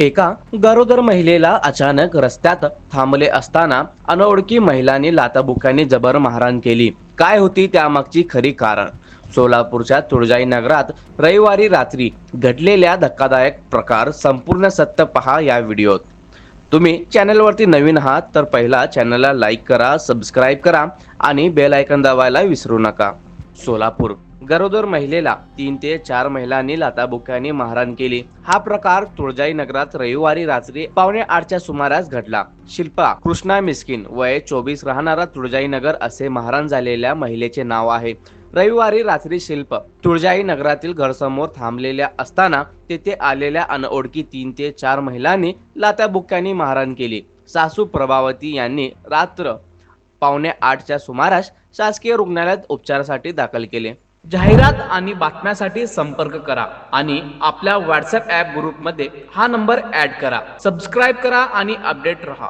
एका गरोदर महिलेला अचानक रस्त्यात थांबले असताना अनोळखी महिलांनी लाताबुक्याने जबर मारहाण केली. काय होती त्यामागची खरी कारण? सोलापूरच्या तुळजाई नगरात रविवारी रात्री घडलेल्या धक्कादायक प्रकार संपूर्ण सत्य पहा या व्हिडिओत. तुम्ही चॅनलवरती नवीन आहात तर पहिला चॅनलला लाईक करा सबस्क्राईब करा आणि बेल आयकन दाबायला विसरू नका. सोलापूर गरोदर महिलेला तीन ते चार महिलांनी लाताबुक्याने मारहाण केली. हा प्रकार तुळजाई नगरात रविवारी रात्री पावणे आठच्या सुमारास घडला. शिल्पा कृष्णा मिस्किन वय चोवीस राहणारा तुळजाई नगर असे मारहाण झालेल्या महिलेचे नाव आहे. रविवारी रात्री शिल्प तुळजाई नगरातील घरसमोर थांबलेल्या असताना तेथे आलेल्या अनओळखी तीन ते चार महिलांनी लाताबुक्याने मारहाण केली. सासू प्रभावती यांनी रात्र पावणे आठच्या सुमारास शासकीय रुग्णालयात उपचारासाठी दाखल केले. जाहिरात आणि बातम्यासाठी संपर्क करा आणि आपल्या व्हॉट्सअप ॲप ग्रुपमध्ये हा नंबर ॲड करा. सबस्क्राईब करा आणि अपडेट रहा.